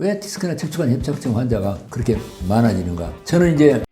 왜 디스크나 척추관 협착증 환자가 그렇게 많아지는가? 저는 이제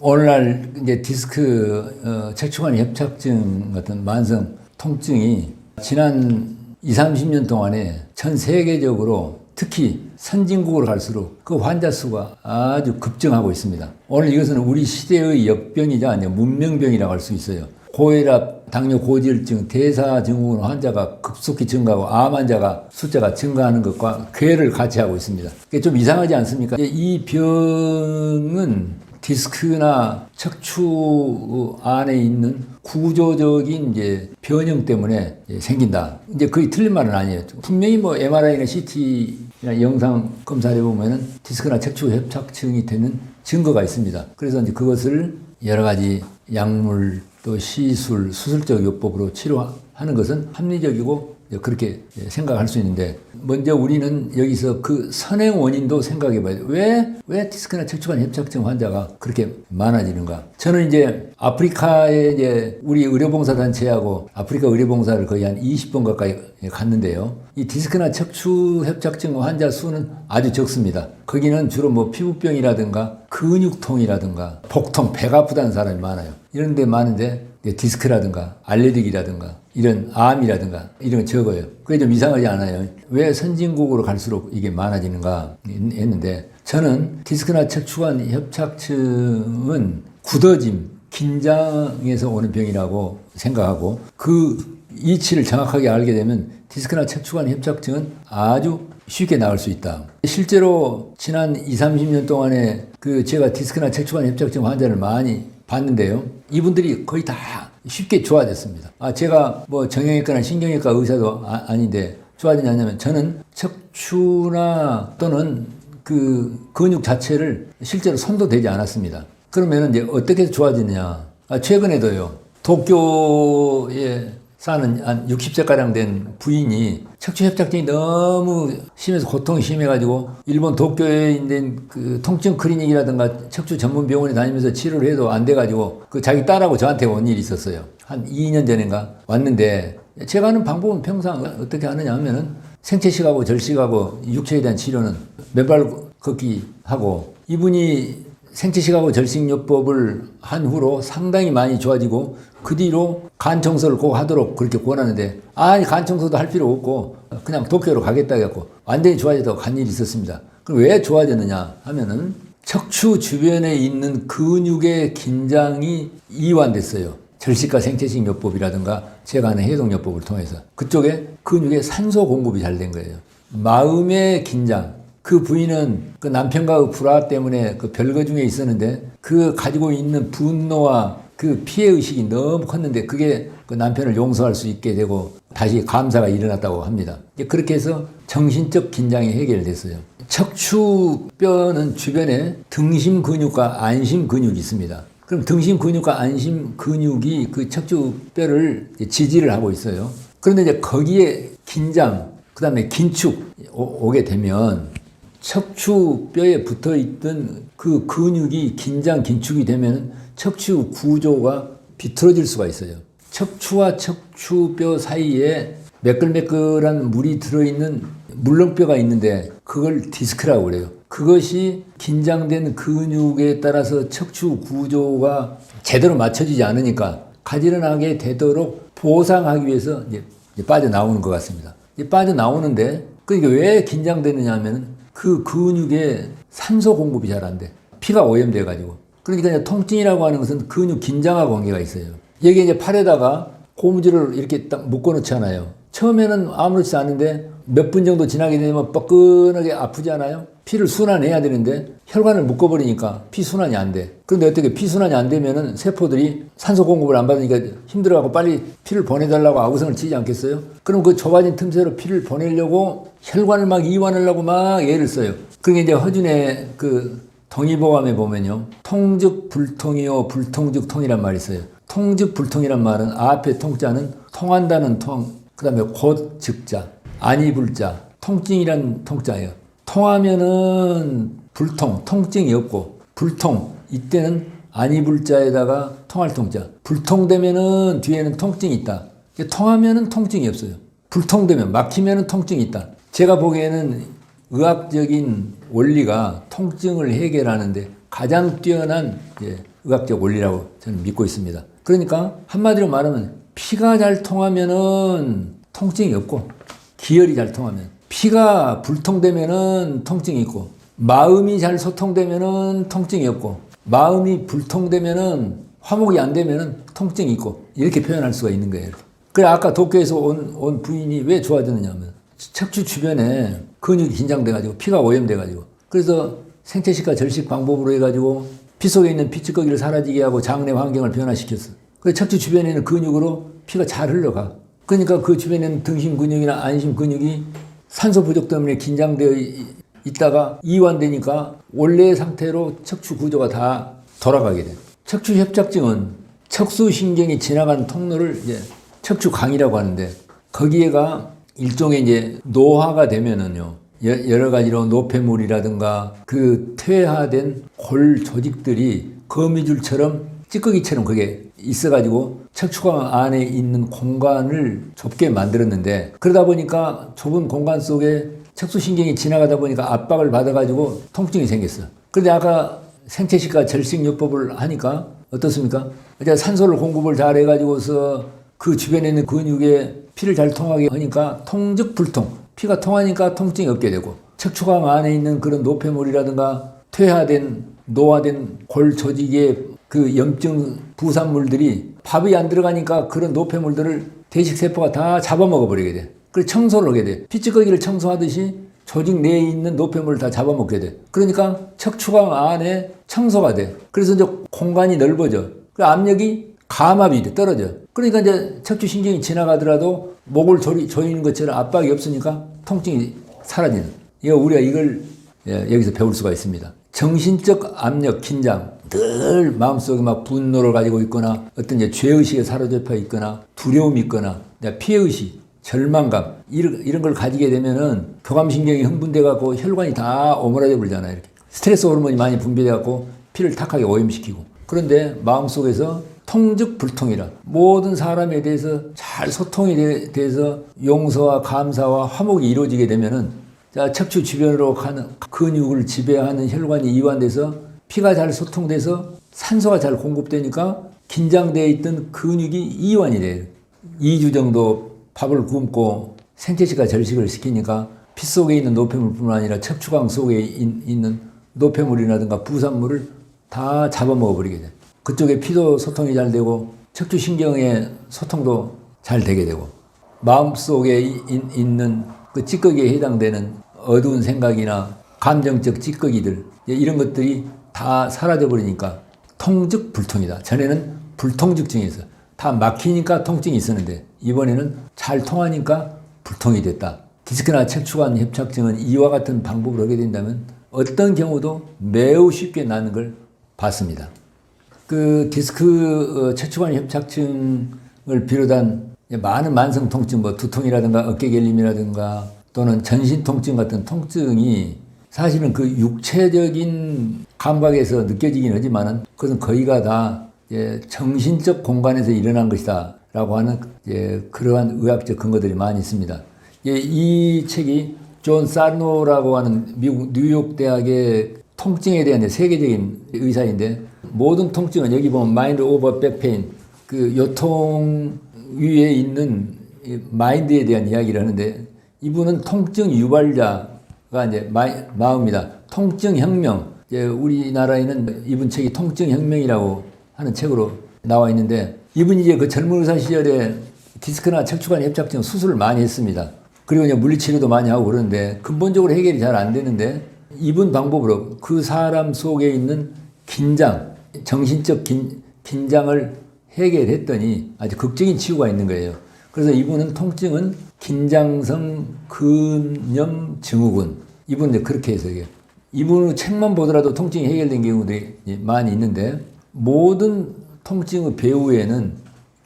오늘날 이제 디스크 어, 척추관 협착증 같은 만성 통증이 지난 2, 30년 동안에 전 세계적으로 특히 선진국으로 갈수록 그 환자 수가 아주 급증하고 있습니다. 오늘 이것은 우리 시대의 역병이자 문명병이라고 할 수 있어요. 고혈압, 당뇨, 고지혈증, 대사증후군 환자가 급속히 증가하고 암 환자가 숫자가 증가하는 것과 괴를 같이 하고 있습니다. 이게 좀 이상하지 않습니까? 이 병은 디스크나 척추 안에 있는 구조적인 이제 변형 때문에 생긴다. 이제 거의 틀린 말은 아니에요. 분명히 뭐 MRI나 CT나 영상 검사를 보면은 디스크나 척추 협착증이 되는 증거가 있습니다. 그래서 이제 그것을 여러 가지 약물 또 시술, 수술적 요법으로 치료하는 것은 합리적이고 그렇게 생각할 수 있는데 먼저 우리는 여기서 그 선행 원인도 생각해 봐야 돼요. 왜, 왜 디스크나 척추관 협착증 환자가 그렇게 많아지는가? 저는 이제 아프리카에 이제 우리 의료봉사단체하고 아프리카 의료봉사를 거의 한 20번 가까이 갔는데요. 이 디스크나 척추 협착증 환자 수는 아주 적습니다. 거기는 주로 뭐 피부병이라든가 근육통이라든가 복통, 배가 아프다는 사람이 많아요. 이런 데 많은데 디스크라든가 알레르기라든가 이런 암이라든가 이런 거 적어요. 그게 좀 이상하지 않아요. 왜 선진국으로 갈수록 이게 많아지는가 했는데 저는 디스크나 척추관 협착증은 굳어짐, 긴장에서 오는 병이라고 생각하고 그 이치를 정확하게 알게 되면 디스크나 척추관 협착증은 아주 쉽게 나을 수 있다. 실제로 지난 2, 30년 동안에 그 제가 디스크나 척추관 협착증 환자를 많이 봤는데요. 이분들이 거의 다 쉽게 좋아졌습니다. 아, 제가 뭐 정형외과나 신경외과 의사도 아, 닌데 좋아지냐면 저는 척추나 또는 그 근육 자체를 실제로 손도 대지 않았습니다. 그러면 이제 어떻게 좋아지느냐. 아, 최근에도요. 도쿄에 사는 한 60세가량 된 부인이 척추 협착증이 너무 심해서 고통이 심해가지고 일본 도쿄에 있는 그 통증 클리닉이라든가 척추 전문 병원에 다니면서 치료를 해도 안 돼가지고 그 자기 딸하고 저한테 온 일이 있었어요. 한 2년 전인가 왔는데 제가 하는 방법은 평상 어떻게 하느냐 하면은 생체식하고 절식하고 육체에 대한 치료는 맨발 걷기 하고 이분이 생체식하고 절식요법을 한 후로 상당히 많이 좋아지고 그 뒤로 간 청소를 꼭 하도록 그렇게 권하는데 아니 간 청소도 할 필요 없고 그냥 도쿄로 가겠다 해갖고 완전히 좋아져서 간 일이 있었습니다. 그럼 왜 좋아졌느냐 하면은 척추 주변에 있는 근육의 긴장이 이완됐어요. 절식과 생체식 요법이라든가 제가 하는 해동요법을 통해서 그쪽에 근육에 산소 공급이 잘 된 거예요. 마음의 긴장, 그 부인은 그 남편과 의 불화 때문에 그 별거 중에 있었는데 그 가지고 있는 분노와 그 피해 의식이 너무 컸는데 그게 그 남편을 용서할 수 있게 되고 다시 감사가 일어났다고 합니다. 그렇게 해서 정신적 긴장이 해결됐어요. 척추뼈는 주변에 등심 근육과 안심 근육이 있습니다. 그럼 등심 근육과 안심 근육이 그 척추뼈를 지지를 하고 있어요. 그런데 이제 거기에 긴장, 그 다음에 긴축 오게 되면 척추 뼈에 붙어 있던 그 근육이 긴장, 긴축이 되면 척추 구조가 비틀어질 수가 있어요. 척추와 척추뼈 사이에 매끌매끌한 물이 들어있는 물렁뼈가 있는데 그걸 디스크라고 그래요. 그것이 긴장된 근육에 따라서 척추 구조가 제대로 맞춰지지 않으니까 가지런하게 되도록 보상하기 위해서 이제 빠져나오는 것 같습니다. 빠져나오는데 그게 왜 긴장되느냐 하면 그 근육에 산소 공급이 잘 안 돼. 피가 오염돼 가지고. 그러니까 통증이라고 하는 것은 근육 긴장하고 관계가 있어요. 여기 이제 팔에다가 고무줄을 이렇게 딱 묶어 놓잖아요. 처음에는 아무렇지 않은데 몇 분 정도 지나게 되면 뻐근하게 아프지 않아요? 피를 순환해야 되는데 혈관을 묶어버리니까 피 순환이 안 돼. 그런데 어떻게 피 순환이 안 되면은 세포들이 산소 공급을 안 받으니까 힘들어가고 빨리 피를 보내달라고 아우성을 치지 않겠어요? 그럼 그 좁아진 틈새로 피를 보내려고 혈관을 막 이완하려고 막 애를 써요. 그게 이제 허준의 그 동의보감에 보면요. 통즉 불통이요, 불통즉 통이란 말이 있어요. 통즉 불통이란 말은 앞에 통자는 통한다는 통, 그 다음에 곧 즉자, 아니 불자, 통증이란 통자예요. 통하면은 불통, 통증이 없고, 불통, 이때는 아니 불자에다가 통할 통자. 불통되면은 뒤에는 통증이 있다. 통하면은 통증이 없어요. 불통되면 막히면은 통증이 있다. 제가 보기에는 의학적인 원리가 통증을 해결하는데 가장 뛰어난 예, 의학적 원리라고 저는 믿고 있습니다. 그러니까 한마디로 말하면 피가 잘 통하면은 통증이 없고 기혈이 잘 통하면 피가 불통되면은 통증이 있고 마음이 잘 소통되면은 통증이 없고 마음이 불통되면은 화목이 안 되면은 통증이 있고 이렇게 표현할 수가 있는 거예요. 그래 아까 도쿄에서 온, 온 부인이 왜 좋아졌느냐면 척추 주변에 근육이 긴장돼가지고 피가 오염돼가지고 그래서 생체식과 절식 방법으로 해가지고 피 속에 있는 피찌꺼기를 사라지게 하고 장내 환경을 변화시켰어. 그래서 척추 주변에 있는 근육으로 피가 잘 흘러가. 그러니까 그 주변에 있는 등심 근육이나 안심 근육이 산소 부족 때문에 긴장되어 이- 있다가 이완되니까 원래의 상태로 척추 구조가 다 돌아가게 돼. 척추 협착증은 척수 신경이 지나간 통로를 이제 척추강이라고 하는데 거기에가 일종의 이제 노화가 되면은요 여- 여러 가지로 노폐물이라든가 그 퇴화된 골 조직들이 거미줄처럼 찌꺼기처럼 그게 있어가지고 척추관 안에 있는 공간을 좁게 만들었는데 그러다 보니까 좁은 공간 속에 척수신경이 지나가다 보니까 압박을 받아가지고 통증이 생겼어. 그런데 아까 생체식과 절식요법을 하니까 어떻습니까? 이제 산소를 공급을 잘 해가지고서 그 주변에 있는 근육에 피를 잘 통하게 하니까 통즉 불통. 피가 통하니까 통증이 없게 되고 척추관 안에 있는 그런 노폐물이라든가 퇴화된 노화된 골 조직의 그 염증 부산물들이 밥이 안 들어가니까 그런 노폐물들을 대식세포가 다 잡아먹어 버리게 돼. 그래서 청소를 하게 돼. 피찌꺼기를 청소하듯이 조직 내에 있는 노폐물을 다 잡아먹게 돼. 그러니까 척추관 안에 청소가 돼. 그래서 이제 공간이 넓어져. 그 압력이 감압이 돼, 떨어져. 그러니까 이제 척추신경이 지나가더라도 목을 조리, 조이는 것처럼 압박이 없으니까 통증이 사라지는. 이거 우리가 이걸 예, 여기서 배울 수가 있습니다. 정신적 압력, 긴장, 늘 마음속에 막 분노를 가지고 있거나 어떤 이제 죄의식에 사로잡혀 있거나 두려움이 있거나 피해의식, 절망감 이런, 이런 걸 가지게 되면은 교감신경이 흥분돼 갖고 혈관이 다 오므라져 버리잖아요. 이렇게. 스트레스 호르몬이 많이 분비돼 갖고 피를 탁하게 오염시키고 그런데 마음속에서 통즉 불통이라 모든 사람에 대해서 잘 소통이 돼- 돼서 용서와 감사와 화목이 이루어지게 되면은 자 척추 주변으로 가는 근육을 지배하는 혈관이 이완돼서 피가 잘 소통돼서 산소가 잘 공급되니까 긴장되어 있던 근육이 이완이 돼요. 2주 정도 밥을 굶고 생체식과 절식을 시키니까 피 속에 있는 노폐물뿐만 아니라 척추강 속에 있- 있는 노폐물이라든가 부산물을 다 잡아먹어 버리게 돼. 그쪽에 피도 소통이 잘 되고 척추신경의 소통도 잘 되게 되고 마음속에 이- 이- 있는 그 찌꺼기에 해당되는 어두운 생각이나 감정적 찌꺼기들 이런 것들이 다 사라져 버리니까 통즉 불통이다. 전에는 불통즉증이 있어. 다 막히니까 통증이 있었는데 이번에는 잘 통하니까 불통이 됐다. 디스크나 척추관 협착증은 이와 같은 방법을 하게 된다면 어떤 경우도 매우 쉽게 나는 걸 봤습니다. 그 디스크 어, 척추관 협착증을 비롯한 많은 만성 통증, 뭐 두통이라든가 어깨 결림이라든가 또는 전신 통증 같은 통증이 사실은 그 육체적인 감각에서 느껴지긴 하지만은 그것은 거의가 다 이제 정신적 공간에서 일어난 것이다 라고 하는 이제 그러한 의학적 근거들이 많이 있습니다. 예, 이 책이 존 사르노라고 하는 미국 뉴욕 대학의 통증에 대한 세계적인 의사인데 모든 통증은 여기 보면 마인드 오버 백페인 그 요통 위에 있는 이 마인드에 대한 이야기를 하는데 이분은 통증 유발자 가 이제 마, 마음이다. 통증 혁명. 이제 우리나라에는 이분 책이 통증 혁명이라고 하는 책으로 나와 있는데 이분이 이제 그 젊은 의사 시절에 디스크나 척추관 협착증 수술을 많이 했습니다. 그리고 이제 물리치료도 많이 하고 그러는데 근본적으로 해결이 잘 안 되는데 이분 방법으로 그 사람 속에 있는 긴장, 정신적 긴, 긴장을 해결했더니 아주 극적인 치유가 있는 거예요. 그래서 이분은 통증은 긴장성 근염 증후군. 이분은 이제 그렇게 해서 이게 이분 책만 보더라도 통증이 해결된 경우들이 많이 있는데 모든 통증의 배후에는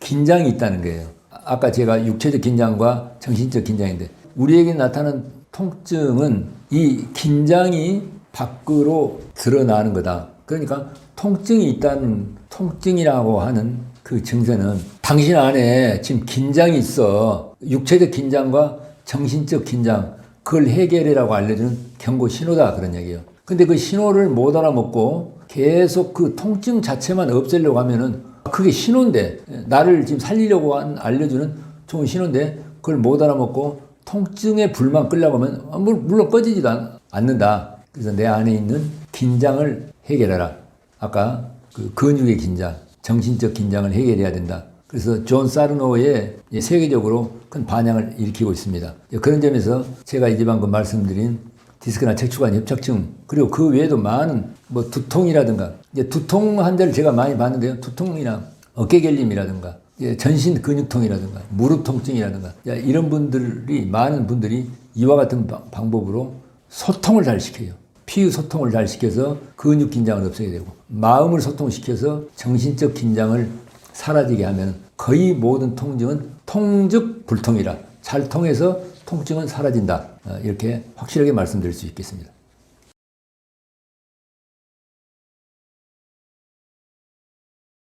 긴장이 있다는 거예요. 아까 제가 육체적 긴장과 정신적 긴장인데 우리에게 나타나는 통증은 이 긴장이 밖으로 드러나는 거다. 그러니까 통증이 있다는 통증이라고 하는 그 증세는 당신 안에 지금 긴장이 있어. 육체적 긴장과 정신적 긴장, 그걸 해결해라고 알려주는 경고 신호다. 그런 얘기예요. 근데 그 신호를 못 알아먹고 계속 그 통증 자체만 없애려고 하면은 그게 신호인데, 나를 지금 살리려고 한- 알려주는 좋은 신호인데, 그걸 못 알아먹고 통증의 불만 끌려고 하면, 아, 물- 물론 꺼지지도 않- 않는다. 그래서 내 안에 있는 긴장을 해결해라. 아까 그 근육의 긴장, 정신적 긴장을 해결해야 된다. 그래서 존 사르노의 세계적으로 큰 반향을 일으키고 있습니다. 그런 점에서 제가 이제 방금 말씀드린 디스크나 척추관 협착증 그리고 그 외에도 많은 뭐 두통이라든가 이제 두통 환자를 제가 많이 봤는데요. 두통이나 어깨 결림이라든가 전신 근육통이라든가 무릎 통증이라든가 야, 이런 분들이 많은 분들이 이와 같은 방- 방법으로 소통을 잘 시켜요. 피의 소통을 잘 시켜서 근육 긴장을 없애게 되고 마음을 소통시켜서 정신적 긴장을 사라지게 하면 거의 모든 통증은 통즉 불통이라 잘 통해서 통증은 사라진다. 어, 이렇게 확실하게 말씀드릴 수 있겠습니다.